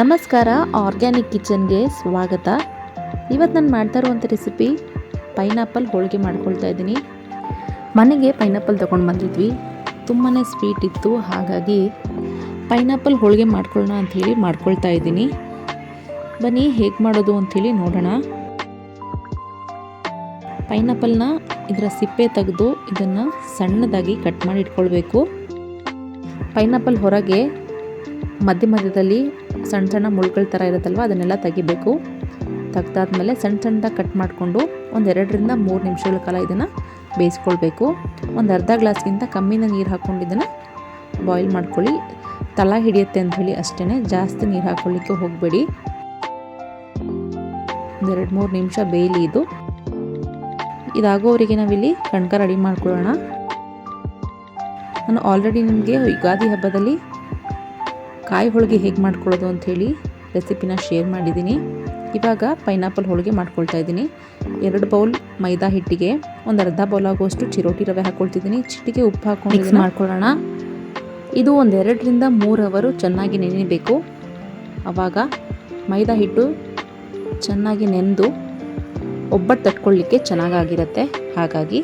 ನಮಸ್ಕಾರ, ಆರ್ಗ್ಯಾನಿಕ್ ಕಿಚನ್ಗೆ ಸ್ವಾಗತ. ಇವತ್ತು ನಾನು ಮಾಡ್ತಾ ಇರುವಂಥ ರೆಸಿಪಿ ಪೈನಾಪಲ್ ಹೋಳಿಗೆ ಮಾಡ್ಕೊಳ್ತಾ ಇದ್ದೀನಿ. ಮನೆಗೆ ಪೈನಾಪಲ್ ತೊಗೊಂಡು ಬಂದಿದ್ವಿ. ತುಂಬಾ ಸ್ವೀಟ್ ಇತ್ತು. ಹಾಗಾಗಿ ಪೈನಾಪಲ್ ಹೋಳಿಗೆ ಮಾಡ್ಕೊಳ್ಳೋಣ ಅಂಥೇಳಿ ಮಾಡ್ಕೊಳ್ತಾ ಇದ್ದೀನಿ. ಬನ್ನಿ, ಹೇಗೆ ಮಾಡೋದು ಅಂಥೇಳಿ ನೋಡೋಣ. ಪೈನಾಪಲ್ನ ಇದರ ಸಿಪ್ಪೆ ತೆಗೆದು ಇದನ್ನು ಸಣ್ಣದಾಗಿ ಕಟ್ ಮಾಡಿ ಇಟ್ಕೊಳ್ಬೇಕು. ಪೈನಾಪಲ್ ಹೊರಗೆ ಮಧ್ಯ ಮಧ್ಯದಲ್ಲಿ ಸಣ್ಣ ಸಣ್ಣ ಮುಳ್ಳುಗಳ ಥರ ಇರುತ್ತಲ್ವ, ಅದನ್ನೆಲ್ಲ ತೆಗಿಬೇಕು. ತೆಗ್ದಾದ್ಮೇಲೆ ಸಣ್ಣ ಸಣ್ಣದಾಗಿ ಕಟ್ ಮಾಡಿಕೊಂಡು ಒಂದು ಎರಡರಿಂದ ಮೂರು ನಿಮಿಷಗಳ ಕಾಲ ಇದನ್ನು ಬೇಯಿಸ್ಕೊಳ್ಬೇಕು. ಒಂದು ಅರ್ಧ ಗ್ಲಾಸ್ಗಿಂತ ಕಮ್ಮಿನ ನೀರು ಹಾಕ್ಕೊಂಡು ಇದನ್ನು ಬಾಯ್ಲ್ ಮಾಡ್ಕೊಳ್ಳಿ. ತಳ ಹಿಡಿಯುತ್ತೆ ಅಂಥೇಳಿ ಅಷ್ಟೇ ಜಾಸ್ತಿ ನೀರು ಹಾಕ್ಕೊಳ್ಳಿಕ್ಕೆ ಹೋಗಬೇಡಿ. ಒಂದು ಎರಡು ಮೂರು ನಿಮಿಷ ಬೇಯಲಿ ಇದು. ಇದಾಗೋವರೆಗೆ ನಾವಿಲ್ಲಿ ಕಣ್ಕ ರೆಡಿ ಮಾಡ್ಕೊಳ್ಳೋಣ. ನಾನು ಆಲ್ರೆಡಿ ನಿಮಗೆ ಯುಗಾದಿ ಹಬ್ಬದಲ್ಲಿ ಕಾಯಿ ಹೋಳಿಗೆ ಹೇಗೆ ಮಾಡ್ಕೊಳ್ಳೋದು ಅಂಥೇಳಿ ರೆಸಿಪಿನ ಶೇರ್ ಮಾಡಿದ್ದೀನಿ. ಇವಾಗ ಪೈನಾಪಲ್ ಹೋಳಿಗೆ ಮಾಡ್ಕೊಳ್ತಾ ಇದ್ದೀನಿ. ಎರಡು ಬೌಲ್ ಮೈದಾ ಹಿಟ್ಟಿಗೆ ಒಂದು ಅರ್ಧ ಬೌಲ್ ಆಗುವಷ್ಟು ಚಿರೋಟಿ ರವೆ ಹಾಕ್ಕೊಳ್ತಿದ್ದೀನಿ ಚಿಟಿಕೆ ಉಪ್ಪು ಹಾಕೊಂಡು ಮಿಕ್ಸ್ ಮಾಡ್ಕೊಳ್ಳೋಣ. ಇದು ಒಂದು ಎರಡರಿಂದ ಮೂರು ಅವರು ಚೆನ್ನಾಗಿ ನೆನೆಯಬೇಕು ಆವಾಗ ಮೈದಾ ಹಿಟ್ಟು ಚೆನ್ನಾಗಿ ನೆನೆದು ಒಬ್ಬಟ್ಟು ತಟ್ಕೊಳ್ಳಿಕ್ಕೆ ಚೆನ್ನಾಗಾಗಿರುತ್ತೆ. ಹಾಗಾಗಿ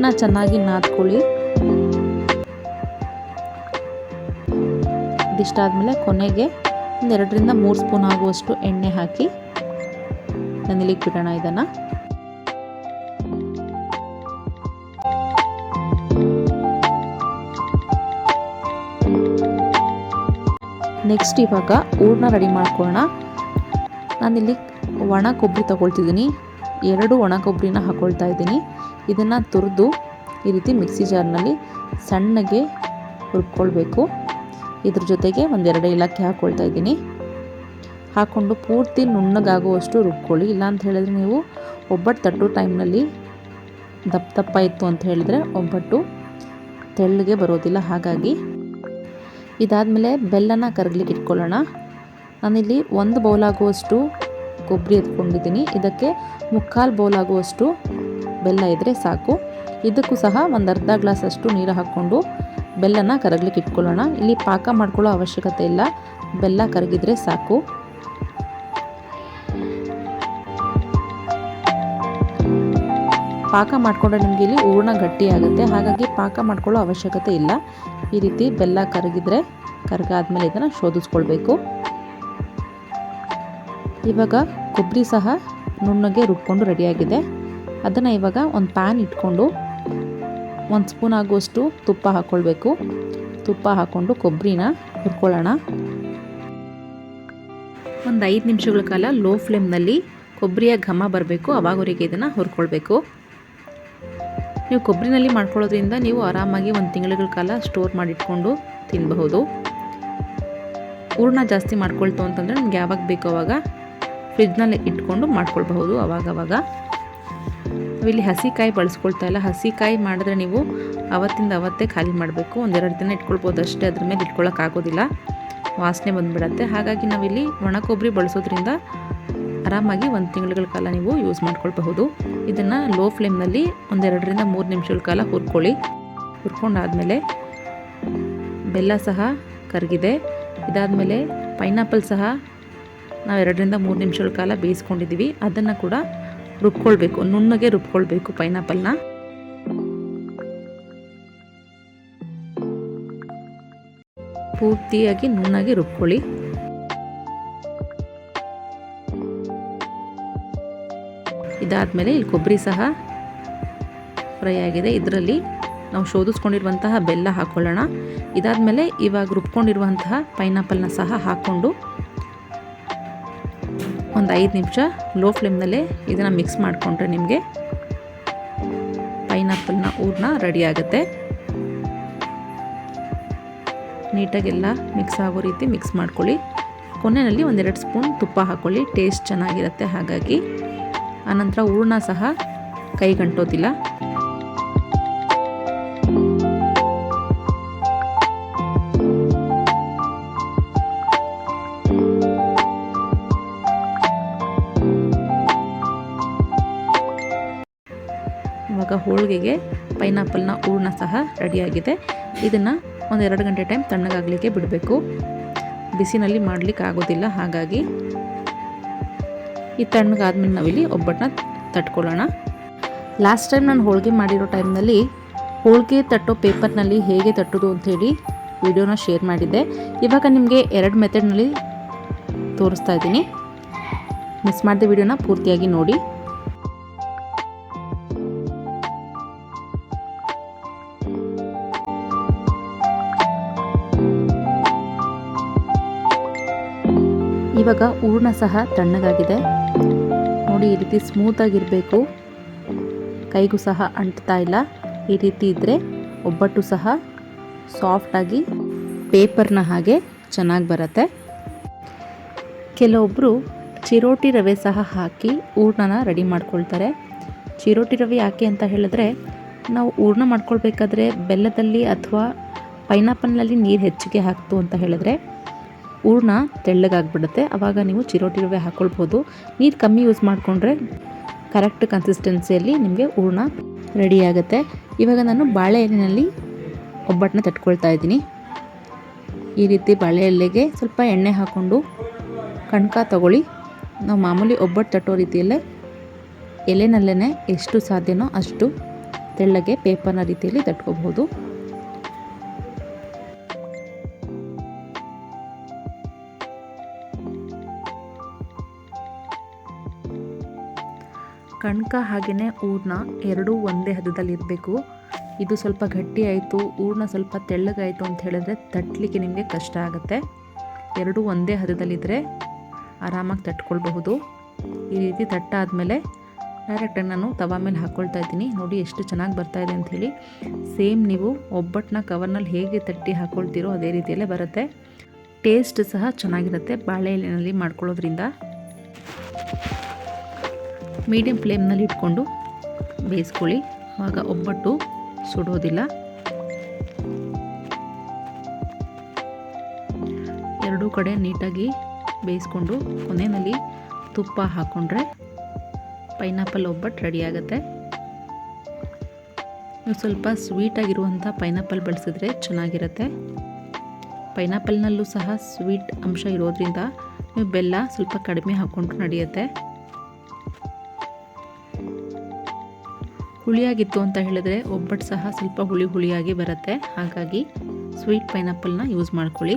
ಹಿಟ್ಟನ್ನ ಚೆನ್ನಾಗಿ ನಾದ್ಕೊಳ್ಳಿ. ಇದಿಷ್ಟಾದಮೇಲೆ ಕೊನೆಗೆ ಒಂದು ಎರಡರಿಂದ ಮೂರು ಸ್ಪೂನ್ ಆಗುವಷ್ಟು ಎಣ್ಣೆ ಹಾಕಿ ನೆನೆಲಿಕ್ಕೆ ಬಿಡೋಣ ಇದನ್ನು. ನೆಕ್ಸ್ಟ್ ಇವಾಗ ಊರ್ಣ ರೆಡಿ ಮಾಡ್ಕೊಳ್ಳೋಣ ನಾನಿಲ್ಲಿ ಒಣ ಕೊಬ್ಬರಿ ತಗೊಳ್ತಿದ್ದೀನಿ. ಎರಡು ಒಣ ಕೊಬ್ಬರಿನ ಹಾಕ್ಕೊಳ್ತಾ ಇದ್ದೀನಿ. ಇದನ್ನು ತುರಿದು ಈ ರೀತಿ ಮಿಕ್ಸಿ ಜಾರ್ನಲ್ಲಿ ಸಣ್ಣಗೆ ಹುರ್ಕೊಳ್ಬೇಕು. ಇದ್ರ ಜೊತೆಗೆ ಒಂದೆರಡು ಇಲಾಖೆ ಹಾಕ್ಕೊಳ್ತಾ ಇದ್ದೀನಿ. ಹಾಕ್ಕೊಂಡು ಪೂರ್ತಿ ನುಣ್ಣಗಾಗುವಷ್ಟು ರುಬ್ಕೊಳ್ಳಿ. ಇಲ್ಲಾಂತ ಹೇಳಿದ್ರೆ ನೀವು ಒಬ್ಬಟ್ಟು ತಟ್ಟೋ ಟೈಮ್ನಲ್ಲಿ ದಪ್ಪ ದಪ್ಪ ಇತ್ತು ಅಂತ ಹೇಳಿದ್ರೆ ಒಬ್ಬಟ್ಟು ತೆಳ್ಳಗೆ ಬರೋದಿಲ್ಲ. ಹಾಗಾಗಿ ಇದಾದಮೇಲೆ ಬೆಲ್ಲನ ಕರಗ್ಲಿಕ್ಕೆ ಇಟ್ಕೊಳ್ಳೋಣ. ನಾನಿಲ್ಲಿ ಒಂದು ಬೌಲ್ ಆಗುವಷ್ಟು ಕೊಬ್ಬರಿ ಎತ್ಕೊಂಡಿದ್ದೀನಿ. ಇದಕ್ಕೆ ಮುಕ್ಕಾಲು ಬೌಲ್ ಆಗುವಷ್ಟು ಬೆಲ್ಲ ಇದ್ದರೆ ಸಾಕು. ಇದಕ್ಕೂ ಸಹ ಒಂದು ಅರ್ಧ ಗ್ಲಾಸಷ್ಟು ನೀರು ಹಾಕ್ಕೊಂಡು ಬೆಲ್ಲನ ಕರಗ್ಲಿಕ್ಕೆ ಇಟ್ಕೊಳ್ಳೋಣ. ಇಲ್ಲಿ ಪಾಕ ಮಾಡ್ಕೊಳ್ಳೋ ಅವಶ್ಯಕತೆ ಇಲ್ಲ. ಬೆಲ್ಲ ಕರಗಿದ್ರೆ ಸಾಕು. ಪಾಕ ಮಾಡಿಕೊಂಡ್ರೆ ನಿಮಗೆ ಇಲ್ಲಿ ಹೂರ್ಣ ಗಟ್ಟಿಯಾಗುತ್ತೆ ಹಾಗಾಗಿ ಪಾಕ ಮಾಡ್ಕೊಳ್ಳೋ ಅವಶ್ಯಕತೆ ಇಲ್ಲ. ಈ ರೀತಿ ಬೆಲ್ಲ ಕರಗಿದ್ರೆ ಕರಗಾದ್ಮೇಲೆ ಇದನ್ನು ಶೋಧಿಸ್ಕೊಳ್ಬೇಕು. ಇವಾಗ ಕೊಬ್ಬರಿ ಸಹ ನುಣ್ಣಗೆ ರುಬ್ಕೊಂಡು ರೆಡಿಯಾಗಿದೆ ಅದನ್ನು ಇವಾಗ ಒಂದು ಪ್ಯಾನ್ ಇಟ್ಕೊಂಡು ಒಂದು ಸ್ಪೂನ್ ಆಗುವಷ್ಟು ತುಪ್ಪ ಹಾಕ್ಕೊಳ್ಬೇಕು ತುಪ್ಪ ಹಾಕ್ಕೊಂಡು ಕೊಬ್ಬರಿನ ಹುರ್ಕೊಳ್ಳೋಣ. ಒಂದು ಐದು ನಿಮಿಷಗಳ ಕಾಲ ಲೋ ಫ್ಲೇಮ್ನಲ್ಲಿ ಕೊಬ್ಬರಿಯ ಘಮ ಬರಬೇಕು. ಅವಾಗವರೆಗೆ ಇದನ್ನು ಹುರ್ಕೊಳ್ಬೇಕು. ನೀವು ಕೊಬ್ಬರಿನಲ್ಲಿ ಮಾಡ್ಕೊಳ್ಳೋದ್ರಿಂದ ನೀವು ಆರಾಮಾಗಿ ಒಂದು ತಿಂಗಳುಗಳ ಕಾಲ ಸ್ಟೋರ್ ಮಾಡಿಟ್ಕೊಂಡು ತಿನ್ನಬಹುದು ಹೂರ್ಣ ಜಾಸ್ತಿ ಮಾಡ್ಕೊಳ್ತು ಅಂತಂದರೆ ನಿಮ್ಗೆ ಯಾವಾಗ ಬೇಕೋ ಅವಾಗ ಫ್ರಿಜ್ನಲ್ಲಿ ಇಟ್ಕೊಂಡು ಮಾಡ್ಕೊಳ್ಬಹುದು ಅವಾಗವಾಗ. ನಾವಿಲ್ಲಿ ಹಸಿಕಾಯಿ ಬಳಸ್ಕೊಳ್ತಾ ಇಲ್ಲ. ಹಸಿಕಾಯಿ ಮಾಡಿದ್ರೆ ನೀವು ಅವತ್ತಿಂದ ಅವತ್ತೇ ಖಾಲಿ ಮಾಡಬೇಕು. ಒಂದೆರಡು ದಿನ ಇಟ್ಕೊಳ್ಬೋದು ಅಷ್ಟೇ. ಅದ್ರ ಮೇಲೆ ಇಟ್ಕೊಳ್ಳೋಕ್ಕಾಗೋದಿಲ್ಲ ವಾಸನೆ ಬಂದುಬಿಡತ್ತೆ. ಹಾಗಾಗಿ ನಾವಿಲ್ಲಿ ಒಣ ಕೊಬ್ಬರಿ ಬಳಸೋದ್ರಿಂದ ಆರಾಮಾಗಿ ಒಂದು ತಿಂಗಳುಗಳ ಕಾಲ ನೀವು ಯೂಸ್ ಮಾಡ್ಕೊಳ್ಬಹುದು. ಇದನ್ನು ಲೋ ಫ್ಲೇಮ್ನಲ್ಲಿ ಒಂದೆರಡರಿಂದ ಮೂರು ನಿಮಿಷಗಳ ಕಾಲ ಹುರ್ಕೊಳ್ಳಿ. ಹುರ್ಕೊಂಡಾದಮೇಲೆ ಬೆಲ್ಲ ಸಹ ಕರಗಿದೆ. ಇದಾದಮೇಲೆ ಪೈನಾಪಲ್ ಸಹ ನಾವು ಎರಡರಿಂದ ಮೂರು ನಿಮಿಷಗಳ ಕಾಲ ಬೇಯಿಸ್ಕೊಂಡಿದ್ದೀವಿ ಅದನ್ನು ಕೂಡ ರುಬ್ಕೊಳ್ಬೇಕು, ನುಣ್ಣಗೆ ರುಬ್ಕೊಳ್ಬೇಕು ಪೈನಾಪಲ್ನ ಪೂರ್ತಿಯಾಗಿ ನುಣ್ಣಗೆ ರುಬ್ಕೊಳ್ಳಿ. ಇದಾದಮೇಲೆ ಇಲ್ಲಿ ಕೊಬ್ಬರಿ ಸಹ ಫ್ರೈ ಆಗಿದೆ. ಇದರಲ್ಲಿ ನಾವು ಶೋಧಿಸ್ಕೊಂಡಿರುವಂತಹ ಬೆಲ್ಲ ಹಾಕ್ಕೊಳ್ಳೋಣ ಇದಾದಮೇಲೆ ಇವಾಗ ರುಬ್ಕೊಂಡಿರುವಂತಹ ಪೈನಾಪಲ್ನ ಸಹ ಹಾಕ್ಕೊಂಡು ಒಂದು ಐದು ನಿಮಿಷ ಲೋ ಫ್ಲೇಮ್ನಲ್ಲೇ ಇದನ್ನು ಮಿಕ್ಸ್ ಮಾಡಿಕೊಂಡ್ರೆ ನಿಮಗೆ ಪೈನಾಪಲ್ನ ಊರ್ನ ರೆಡಿ ಆಗುತ್ತೆ. ನೀಟಾಗೆಲ್ಲ ಮಿಕ್ಸ್ ಆಗೋ ರೀತಿ ಮಿಕ್ಸ್ ಮಾಡ್ಕೊಳ್ಳಿ. ಕೊನೆಯಲ್ಲಿ ಒಂದೆರಡು ಸ್ಪೂನ್ ತುಪ್ಪ ಹಾಕ್ಕೊಳ್ಳಿ ಟೇಸ್ಟ್ ಚೆನ್ನಾಗಿರುತ್ತೆ ಹಾಗಾಗಿ. ಆನಂತರ ಹೂರ್ಣ ಸಹ ಕೈಗಂಟೋದಿಲ್ಲ. ಇವಾಗ ಹೋಳಿಗೆಗೆ ಪೈನಾಪಲ್ನ ಹೂರ್ಣ ಸಹ ರೆಡಿಯಾಗಿದೆ. ಇದನ್ನು ಒಂದು ಎರಡು ಗಂಟೆ ಟೈಮ್ ತಣ್ಣಗಾಗಲಿಕ್ಕೆ ಬಿಡಬೇಕು. ಬಿಸಿನಲ್ಲಿ ಮಾಡಲಿಕ್ಕೆ ಆಗೋದಿಲ್ಲ, ಹಾಗಾಗಿ ಈ ತಣ್ಣಗಾದ್ಮೇಲೆ ನಾವಿಲ್ಲಿ ಒಬ್ಬಟ್ಟನ್ನ ತಟ್ಕೊಳ್ಳೋಣ. ಲಾಸ್ಟ್ ಟೈಮ್ ನಾನು ಹೋಳಿಗೆ ಮಾಡಿರೋ ಟೈಮ್ನಲ್ಲಿ ಹೋಳಿಗೆ ತಟ್ಟೋ ಪೇಪರ್ನಲ್ಲಿ ಹೇಗೆ ತಟ್ಟೋದು ಅಂಥೇಳಿ ವಿಡಿಯೋನ ಶೇರ್ ಮಾಡಿದ್ದೆ. ಇವಾಗ ನಿಮಗೆ ಎರಡು ಮೆಥಡ್ನಲ್ಲಿ ತೋರಿಸ್ತಾ ಇದ್ದೀನಿ. ಮಿಸ್ ಮಾಡಿದ ವಿಡಿಯೋನ ಪೂರ್ತಿಯಾಗಿ ನೋಡಿ. ಇವಾಗ ಹೂರ್ಣ ಸಹ ತಣ್ಣಗಾಗಿದೆ. ನೋಡಿ, ಈ ರೀತಿ ಸ್ಮೂತಾಗಿರಬೇಕು ಕೈಗೂ ಸಹ ಅಂಟ್ತಾ ಇಲ್ಲ. ಈ ರೀತಿ ಇದ್ದರೆ ಒಬ್ಬಟ್ಟು ಸಹ ಸಾಫ್ಟಾಗಿ ಪೇಪರ್ನ ಹಾಗೆ ಚೆನ್ನಾಗಿ ಬರುತ್ತೆ. ಕೆಲವೊಬ್ಬರು ಚಿರೋಟಿ ರವೆ ಸಹ ಹಾಕಿ ಹೂರ್ಣನ ರೆಡಿ ಮಾಡ್ಕೊಳ್ತಾರೆ. ಚಿರೋಟಿ ರವೆ ಯಾಕೆ ಅಂತ ಹೇಳಿದ್ರೆ, ನಾವು ಹೂರ್ಣ ಮಾಡ್ಕೊಳ್ಬೇಕಾದ್ರೆ ಬೆಲ್ಲದಲ್ಲಿ ಅಥವಾ ಪೈನಾಪಲ್ನಲ್ಲಿ ನೀರು ಹೆಚ್ಚಿಗೆ ಹಾಕ್ತು ಅಂತ ಹೇಳಿದ್ರೆ ಹೂರ್ಣ ತೆಳ್ಳಗಾಗ್ಬಿಡುತ್ತೆ. ಆವಾಗ ನೀವು ಚಿರೋಟಿ ರವೆ ಹಾಕ್ಕೊಳ್ಬೋದು ನೀರು ಕಮ್ಮಿ ಯೂಸ್ ಮಾಡಿಕೊಂಡ್ರೆ ಕರೆಕ್ಟ್ ಕನ್ಸಿಸ್ಟೆನ್ಸಿಯಲ್ಲಿ ನಿಮಗೆ ಹೂರ್ಣ ರೆಡಿ ಆಗುತ್ತೆ. ಇವಾಗ ನಾನು ಬಾಳೆ ಎಲೆಯಲ್ಲಿ ಒಬ್ಬಟ್ಟನ್ನ ತಟ್ಕೊಳ್ತಾ ಇದ್ದೀನಿ. ಈ ರೀತಿ ಬಾಳೆ ಎಲೆಗೆ ಸ್ವಲ್ಪ ಎಣ್ಣೆ ಹಾಕ್ಕೊಂಡು ಕಣ್ಕ ತಗೊಳ್ಳಿ. ನಾವು ಮಾಮೂಲಿ ಒಬ್ಬಟ್ಟು ತಟ್ಟೋ ರೀತಿಯಲ್ಲೇ ಎಲೆನಲ್ಲೇ ಎಷ್ಟು ಸಾಧ್ಯನೋ ಅಷ್ಟು ತೆಳ್ಳಗೆ ಪೇಪರ್ನ ರೀತಿಯಲ್ಲಿ ತಟ್ಕೋಬಹುದು ಕಣ್ಕ ಹಾಗೆಯೇ ಹೂರ್ಣ ಎರಡೂ ಒಂದೇ ಹದದಲ್ಲಿ ಇರಬೇಕು. ಇದು ಸ್ವಲ್ಪ ಗಟ್ಟಿ ಆಯಿತು ಸ್ವಲ್ಪ ತೆಳ್ಳಗಾಯಿತು ಅಂತ ಹೇಳಿದ್ರೆ ತಟ್ಟಲಿಕ್ಕೆ ನಿಮಗೆ ಕಷ್ಟ ಆಗುತ್ತೆ. ಎರಡೂ ಒಂದೇ ಹದದಲ್ಲಿದ್ದರೆ ಆರಾಮಾಗಿ ತಟ್ಕೊಳ್ಬಹುದು. ಈ ರೀತಿ ತಟ್ಟಾದಮೇಲೆ ಡೈರೆಕ್ಟಾಗಿ ನಾನು ತವಾ ಮೇಲೆ ಹಾಕ್ಕೊಳ್ತಾ ಇದ್ದೀನಿ. ನೋಡಿ ಎಷ್ಟು ಚೆನ್ನಾಗಿ ಬರ್ತಾ ಇದೆ ಅಂಥೇಳಿ ಸೇಮ್ ನೀವು ಒಬ್ಬಟ್ಟನ್ನ ಕವರ್ನಲ್ಲಿ ಹೇಗೆ ತಟ್ಟಿ ಹಾಕ್ಕೊಳ್ತೀರೋ ಅದೇ ರೀತಿಯಲ್ಲೇ ಬರುತ್ತೆ. ಟೇಸ್ಟ್ ಸಹ ಚೆನ್ನಾಗಿರುತ್ತೆ ಬಾಳೆ ಎಲೆಯಲ್ಲಿ ಮಾಡ್ಕೊಳ್ಳೋದ್ರಿಂದ. ಮೀಡಿಯಮ್ ಫ್ಲೇಮ್ನಲ್ಲಿ ಇಟ್ಕೊಂಡು ಬೇಯಿಸ್ಕೊಳ್ಳಿ. ಆಗ ಒಬ್ಬಟ್ಟು ಸುಡೋದಿಲ್ಲ. ಎರಡೂ ಕಡೆ ನೀಟಾಗಿ ಬೇಯಿಸ್ಕೊಂಡು ಕೊನೆಯಲ್ಲಿ ತುಪ್ಪ ಹಾಕ್ಕೊಂಡ್ರೆ ಪೈನಾಪಲ್ ಒಬ್ಬಟ್ಟು ರೆಡಿ ಆಗುತ್ತೆ. ನೀವು ಸ್ವಲ್ಪ ಸ್ವೀಟಾಗಿರುವಂಥ ಪೈನಾಪಲ್ ಬಳಸಿದ್ರೆ ಚೆನ್ನಾಗಿರುತ್ತೆ. ಪೈನಾಪಲ್ನಲ್ಲೂ ಸಹ ಸ್ವೀಟ್ ಅಂಶ ಇರೋದ್ರಿಂದ ನೀವು ಬೆಲ್ಲ ಸ್ವಲ್ಪ ಕಡಿಮೆ ಹಾಕ್ಕೊಂಡ್ರು ನಡೆಯುತ್ತೆ. ಹುಳಿಯಾಗಿತ್ತು ಅಂತ ಹೇಳಿದ್ರೆ ಒಬ್ಬಟ್ಟು ಸಹ ಸ್ವಲ್ಪ ಹುಳಿ ಹುಳಿಯಾಗಿ ಬರುತ್ತೆ. ಹಾಗಾಗಿ ಸ್ವೀಟ್ ಪೈನಾಪಲ್ನ ಯೂಸ್ ಮಾಡ್ಕೊಳ್ಳಿ.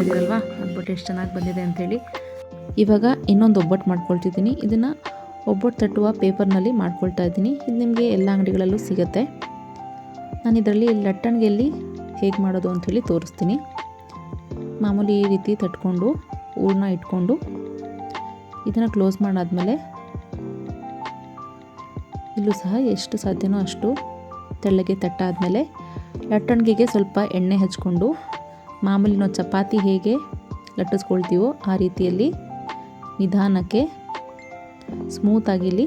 ಇದ್ದೀರಲ್ವಾ ಒಬ್ಬಟ್ಟು ಎಷ್ಟು ಚೆನ್ನಾಗಿ ಬಂದಿದೆ ಅಂಥೇಳಿ. ಇವಾಗ ಇನ್ನೊಂದು ಒಬ್ಬಟ್ಟು ಮಾಡ್ಕೊಳ್ತಿದ್ದೀನಿ. ಇದನ್ನು ಒಬ್ಬಟ್ಟು ತಟ್ಟುವ ಪೇಪರ್ನಲ್ಲಿ ಮಾಡ್ಕೊಳ್ತಾ ಇದ್ದೀನಿ. ಇದು ನಿಮಗೆ ಎಲ್ಲ ಅಂಗಡಿಗಳಲ್ಲೂ ಸಿಗುತ್ತೆ. ನಾನು ಇದರಲ್ಲಿ ಲಟ್ಟಣಿಗೆಯಲ್ಲಿ ಹೇಗೆ ಮಾಡೋದು ಅಂಥೇಳಿ ತೋರಿಸ್ತೀನಿ. ಮಾಮೂಲಿ ಈ ರೀತಿ ತಟ್ಕೊಂಡು ಹೂರ್ಣ ಇಟ್ಕೊಂಡು, ಇದನ್ನು ಕ್ಲೋಸ್ ಮಾಡಾದಮೇಲೆ ಇಲ್ಲೂ ಸಹ ಎಷ್ಟು ಸಾಧ್ಯನೋ ಅಷ್ಟು ತೆಳ್ಳಗೆ ತಟ್ಟಾದಮೇಲೆ ಲಟ್ಟಣಿಗೆಗೆ ಸ್ವಲ್ಪ ಎಣ್ಣೆ ಹಚ್ಕೊಂಡು ಮಾಮೂಲಿನ ಚಪಾತಿ ಹೇಗೆ ಲಟ್ಟಿಸ್ಕೊಳ್ತೀವೋ ಆ ರೀತಿಯಲ್ಲಿ ನಿಧಾನಕ್ಕೆ ಸ್ಮೂತಾಗಿ ಇಲ್ಲಿ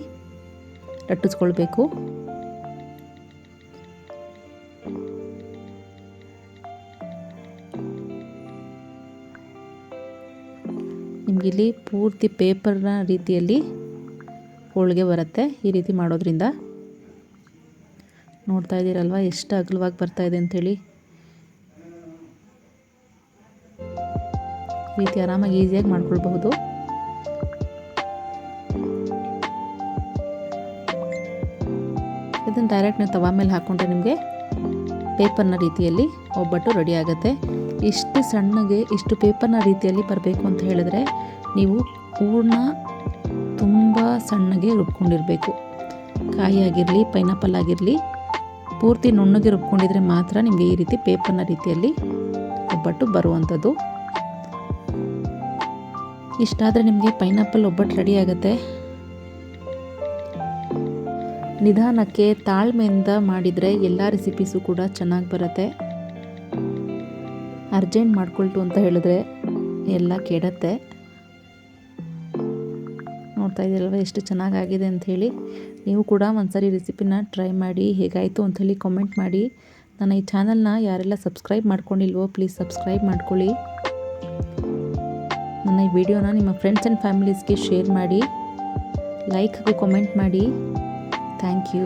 ಲಟ್ಟಿಸ್ಕೊಳ್ಬೇಕು. ನಿಮಗಿಲ್ಲಿ ಪೂರ್ತಿ ಪೇಪರ್ನ ರೀತಿಯಲ್ಲಿ ಹೋಳಿಗೆ ಬರುತ್ತೆ ಈ ರೀತಿ ಮಾಡೋದ್ರಿಂದ. ನೋಡ್ತಾ ಇದ್ದೀರಲ್ವ, ಎಷ್ಟು ಅಗಲವಾಗಿ ಬರ್ತಾಯಿದೆ ಅಂಥೇಳಿ ರೀತಿ ಆರಾಮಾಗಿ ಈಸಿಯಾಗಿ ಮಾಡ್ಕೊಳ್ಬಹುದು. ಇದನ್ನು ಡೈರೆಕ್ಟ್ ನೀವು ತವಾ ಮೇಲೆ ಹಾಕ್ಕೊಂಡ್ರೆ ನಿಮಗೆ ಪೇಪರ್ನ ರೀತಿಯಲ್ಲಿ ಒಬ್ಬಟ್ಟು ರೆಡಿ ಆಗುತ್ತೆ. ಇಷ್ಟು ಸಣ್ಣಗೆ ಇಷ್ಟು ಪೇಪರ್ನ ರೀತಿಯಲ್ಲಿ ಬರಬೇಕು ಅಂತ ಹೇಳಿದ್ರೆ ನೀವು ಪೂರ್ಣ ತುಂಬ ಸಣ್ಣಗೆ ರುಬ್ಕೊಂಡಿರಬೇಕು. ಕಾಯಿ ಆಗಿರಲಿ ಪೈನಾಪಲ್ ಆಗಿರಲಿ, ಪೂರ್ತಿ ನುಣ್ಣಗೆ ರುಬ್ಕೊಂಡಿದ್ರೆ ಮಾತ್ರ ನಿಮಗೆ ಈ ರೀತಿ ಪೇಪರ್ನ ರೀತಿಯಲ್ಲಿ ಒಬ್ಬಟ್ಟು ಬರುವಂಥದ್ದು. ಇಷ್ಟಾದರೆ ನಿಮಗೆ ಪೈನಾಪಲ್ ಒಬ್ಬಟ್ಟು ರೆಡಿ ಆಗುತ್ತೆ. ನಿಧಾನಕ್ಕೆ ತಾಳ್ಮೆಯಿಂದ ಮಾಡಿದರೆ ಎಲ್ಲ ರೆಸಿಪೀಸು ಕೂಡ ಚೆನ್ನಾಗಿ ಬರುತ್ತೆ. ಅರ್ಜೆಂಟ್ ಮಾಡಿಕೊಳ್ತು ಅಂತ ಹೇಳಿದ್ರೆ ಎಲ್ಲ ಕೆಡತ್ತೆ. ನೋಡ್ತಾ ಇದ್ದೀರಲ್ವ ಎಷ್ಟು ಚೆನ್ನಾಗಾಗಿದೆ ಅಂಥೇಳಿ ನೀವು ಕೂಡ ಒಂದ್ಸರಿ ರೆಸಿಪಿನ ಟ್ರೈ ಮಾಡಿ ಹೇಗಾಯಿತು ಅಂಥೇಳಿ ಕಾಮೆಂಟ್ ಮಾಡಿ. ನನ್ನ ಈ ಚಾನಲ್ನ ಯಾರೆಲ್ಲ ಸಬ್ಸ್ಕ್ರೈಬ್ ಮಾಡ್ಕೊಂಡಿಲ್ವೋ ಪ್ಲೀಸ್ ಸಬ್ಸ್ಕ್ರೈಬ್ ಮಾಡ್ಕೊಳ್ಳಿ. ಈ ವಿಡಿಯೋನ ನಿಮ್ಮ ಫ್ರೆಂಡ್ಸ್ ಆ್ಯಂಡ್ ಫ್ಯಾಮಿಲೀಸ್ಗೆ ಶೇರ್ ಮಾಡಿ ಲೈಕ್ ಕಮೆಂಟ್ ಕಾಮೆಂಟ್ ಮಾಡಿ. Thank you